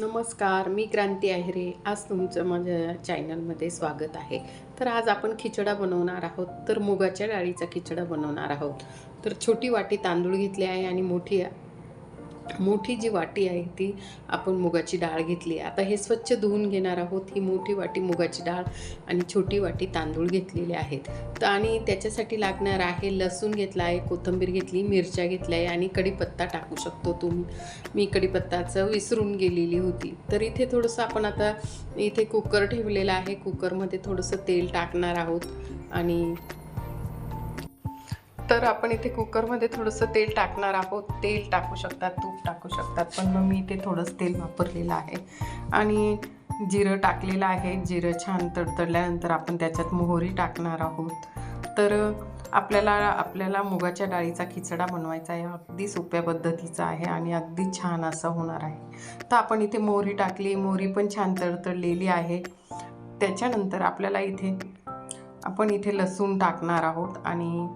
नमस्कार मी क्रांती आहेरे. आज तुमचं माझ्या चॅनलमध्ये स्वागत आहे. तर आज आपण खिचडा बनवणार आहोत. तर मुगाच्या डाळीचा खिचडा बनवणार आहोत. तर छोटी वाटी तांदूळ घेतले आहे आणि मोठी मोठी जी वाटी आहे ती आपण मुगाची डाळ घेतली आता हे स्वच्छ धुवून घेणार आहोत. ही मोठी वाटी मुगाची डाळ आणि छोटी वाटी तांदूळ घेतलेले आहेत. तर आणि त्याच्यासाठी लागणार आहे लसूण घेतला आहे कोथिंबीर घेतली मिरच्या घेतल्या आहे आणि कढीपत्ता टाकू शकतो तुम्ही. मी कढीपत्ताचं विसरून गेलेली होती. तर इथे थोडंसं आपण आता इथे कुकर ठेवलेला आहे. कुकरमध्ये थोडंसं तेल टाकणार आहोत आणि तर आपण इथे कुकरमध्ये थोडंसं तेल टाकणार आहोत. तेल टाकू शकतात तूप टाकू शकतात पण मग मी इथे थोडंसं तेल वापरलेलं आहे. आणि जिरं टाकलेलं आहे. जिरं छान तडतडल्यानंतर आपण त्याच्यात मोहरी टाकणार आहोत. तर आपल्याला आपल्याला मुगाच्या डाळीचा खिचडा बनवायचा आहे. अगदी सोप्या पद्धतीचा आहे आणि अगदी छान असं होणार आहे. तर आपण इथे मोहरी टाकली. मोहरी पण छान तडतडलेली आहे. त्याच्यानंतर आपल्याला इथे आपण इथे लसूण टाकणार आहोत आणि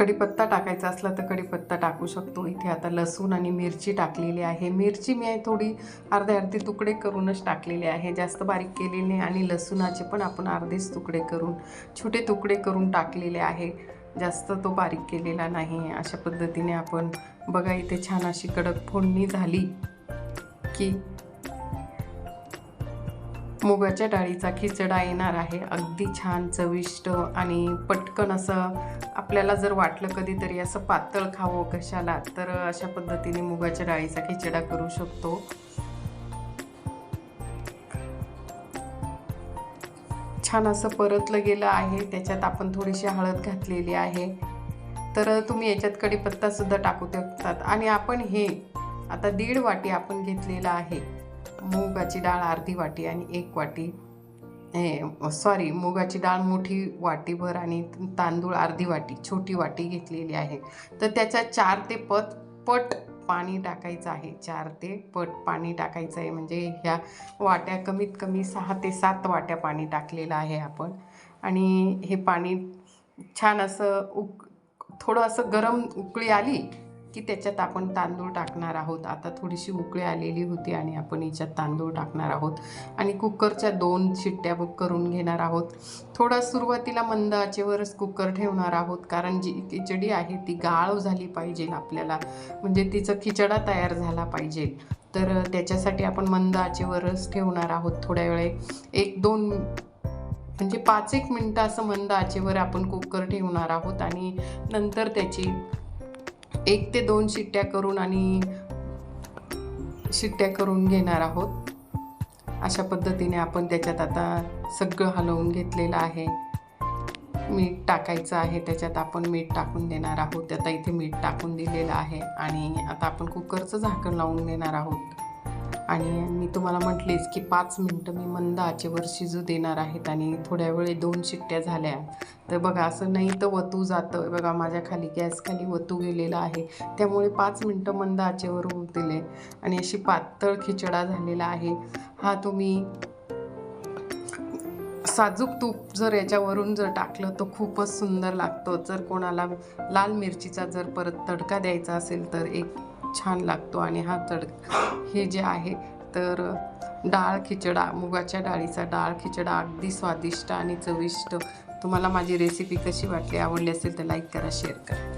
कढीपत्ता टाकायचा असला तर कढीपत्ता टाकू शकतो. इथे आता लसूण आणि मिरची टाकलेली आहे. मिरची मी थोडी अर्धे अर्धे तुकडे करूनच टाकलेले आहे. जास्त बारीक केलेली नाही आणि लसूणाचे पण आपण अर्धेच तुकडे करून छोटे तुकडे करून टाकलेले आहे. जास्त तो बारीक केलेला नाही. अशा पद्धतीने आपण बघा इथे छान अशी कडक फोडणी झाली की मुगाच्या डाळीचा खिचडा येणार आहे. अगदी छान चविष्ट आणि पटकन असं आपल्याला जर वाटलं कधीतरी असं पातळ खावं कशाला तर अशा पद्धतीने मुगाच्या डाळीचा खिचडा करू शकतो. छान असं परतलं गेलं आहे. त्याच्यात आपण थोडीशी हळद घातलेली आहे. तर तुम्ही याच्यात कडीपत्तासुद्धा टाकू शकतात. आणि आपण हे आता दीड वाटी आपण घेतलेलं आहे. मुगाची डाळ अर्धी वाटी आणि एक वाटी. हे सॉरी मुगाची डाळ मोठी वाटीभर आणि तांदूळ अर्धी वाटी छोटी वाटी घेतलेली आहे. तर त्याच्या चार ते पत पट पाणी टाकायचं आहे. चार ते पट पाणी टाकायचं आहे. म्हणजे ह्या वाट्या कमीत कमी सहा ते सात वाट्या पाणी टाकलेलं आहे आपण. आणि हे पाणी छान असं उक थोडं असं गरम उकळी आली की त्याच्यात आपण तांदूळ टाकणार आहोत. आता थोडीशी उकळी आलेली होती आणि आपण याच्यात तांदूळ टाकणार आहोत. आणि कुकरच्या दोन शिट्ट्या बुक करून घेणार आहोत. थोडा सुरुवातीला मंद आचेवरच कुकर ठेवणार आहोत. कारण जी खिचडी आहे ती गाळ झाली पाहिजे आपल्याला. म्हणजे तिचा खिचडा तयार झाला पाहिजे. तर त्याच्यासाठी आपण मंद आचेवरच ठेवणार आहोत थोड्या वेळे. एक दोन म्हणजे पाच एक मिनटं असं मंद आचेवर आपण कुकर ठेवणार आहोत. आणि नंतर त्याची एक ते दोन शिट्ट्या करून आणि शिट्ट्या करून घेणार आहोत. अशा पद्धतीने आपण त्याच्यात आता सगळं हलवून घेतलेलं आहे. मीठ टाकायचं आहे त्याच्यात आपण मीठ टाकून देणार आहोत. आता इथे मीठ टाकून दिलेलं आहे आणि आता आपण कुकरचं झाकण लावून देणार आहोत. आणि मी तुम्हाला म्हटलेच की पाच मिनटं मी मंद आचेवर शिजू देणार आहेत आणि थोड्या वेळे दोन शिट्ट्या झाल्या. तर बघा असं नाही तर वतू जातं. बघा माझ्या खाली गॅस खाली वतू गेलेला आहे. त्यामुळे पाच मिनटं मंद आचेवर होऊ दिले. आणि अशी पातळ खिचडा झालेला आहे. हा तुम्ही साजूक तूप जर याच्यावरून जर टाकलं तर खूपच सुंदर लागतं. जर कोणाला लाल मिरचीचा जर परत तडका द्यायचा असेल तर एक छान लागतो आणि हा तड हे जे आहे तर डाळ खिचडा मुगाच्या डाळीचा डाळ खिचडा अगदी स्वादिष्ट आणि चविष्ट. तुम्हाला माझी रेसिपी कशी वाटली आवडली असेल तर लाईक करा शेअर करा.